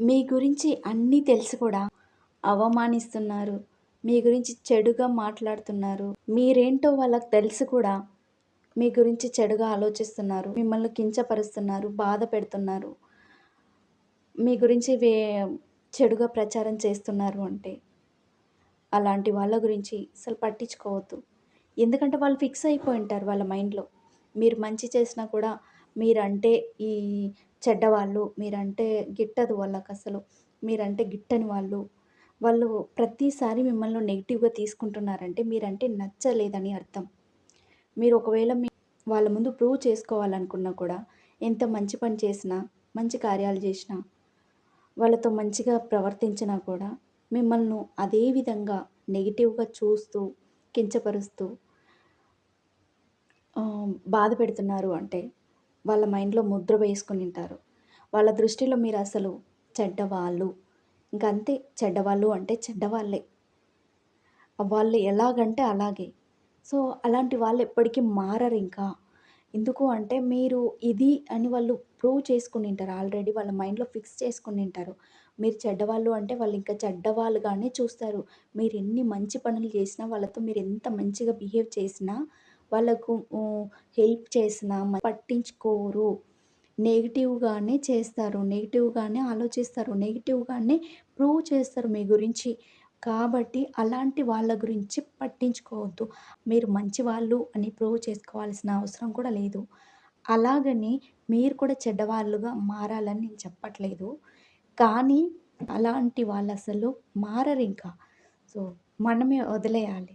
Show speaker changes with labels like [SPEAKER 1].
[SPEAKER 1] మీ గురించి అన్నీ తెలిసి కూడా అవమానిస్తున్నారు. మీ గురించి చెడుగా మాట్లాడుతున్నారు. మీరేంటో వాళ్ళకి తెలిసి కూడా మీ గురించి చెడుగా ఆలోచిస్తున్నారు. మిమ్మల్ని కించపరుస్తున్నారు. బాధ పెడుతున్నారు. మీ గురించి వే చెడుగా ప్రచారం చేస్తున్నారు అంటే అలాంటి వాళ్ళ గురించి అసలు పట్టించుకోవద్దు. ఎందుకంటే వాళ్ళు ఫిక్స్ అయిపోయి ఉంటారు వాళ్ళ మైండ్‌లో. మీరు మంచి చేసినా కూడా మీరంటే ఈ చెడ్డవాళ్ళు, మీరంటే గిట్టదు వాళ్ళకసలు. మీరంటే గిట్టని వాళ్ళు. వాళ్ళు ప్రతిసారి మిమ్మల్ని నెగిటివ్గా తీసుకుంటున్నారంటే మీరంటే నచ్చలేదని అర్థం. మీరు ఒకవేళ మీ వాళ్ళ ముందు ప్రూవ్ చేసుకోవాలనుకున్నా కూడా ఎంత మంచి పని చేసినా, మంచి కార్యాలు చేసినా, వాళ్ళతో మంచిగా ప్రవర్తించినా కూడా మిమ్మల్ని అదే విధంగా నెగిటివ్గా చూస్తూ, కించపరుస్తూ బాధ పెడుతున్నారు అంటే వాళ్ళ మైండ్‌లో ముద్ర వేసుకుని ఉంటారు వాళ్ళ దృష్టిలో మీరు అసలు చెడ్డవాళ్ళు. ఇంకంతే చెడ్డవాళ్ళు అంటే చెడ్డవాళ్ళే. వాళ్ళు ఎలాగంటే అలాగే. సో, అలాంటి వాళ్ళు ఎప్పటికీ మారరు ఇంకా ఎందుకు అంటే మీరు ఇది అని వాళ్ళు ప్రూవ్ చేసుకొనుంటారు ఆల్రెడీ. వాళ్ళ మైండ్‌లో ఫిక్స్ చేసుకొనుంటారు. మీరు చెడ్డవాళ్ళు అంటే వాళ్ళు ఇంకా చెడ్డవాళ్ళుగానే చూస్తారు. మీరు ఎన్ని మంచి పనులు చేసినా, వాళ్ళతో మీరు ఎంత మంచిగా బిహేవ్ చేసినా, వాళ్ళకు హెల్ప్ చేసినా పట్టించుకోరు. నెగిటివ్గానే చేస్తారు. నెగిటివ్గానే ఆలోచిస్తారు. నెగిటివ్గానే ప్రూవ్ చేస్తారు మీ గురించి. కాబట్టి అలాంటి వాళ్ళ గురించి పట్టించుకోవద్దు. మీరు మంచి వాళ్ళు అని ప్రూవ్ చేసుకోవాల్సిన అవసరం కూడా లేదు. అలాగని మీరు కూడా చెడ్డవాళ్ళుగా మారాలని నేను చెప్పట్లేదు. కానీ అలాంటి వాళ్ళు అసలు మారరు ఇంకా సో, మనమే వదిలేయాలి.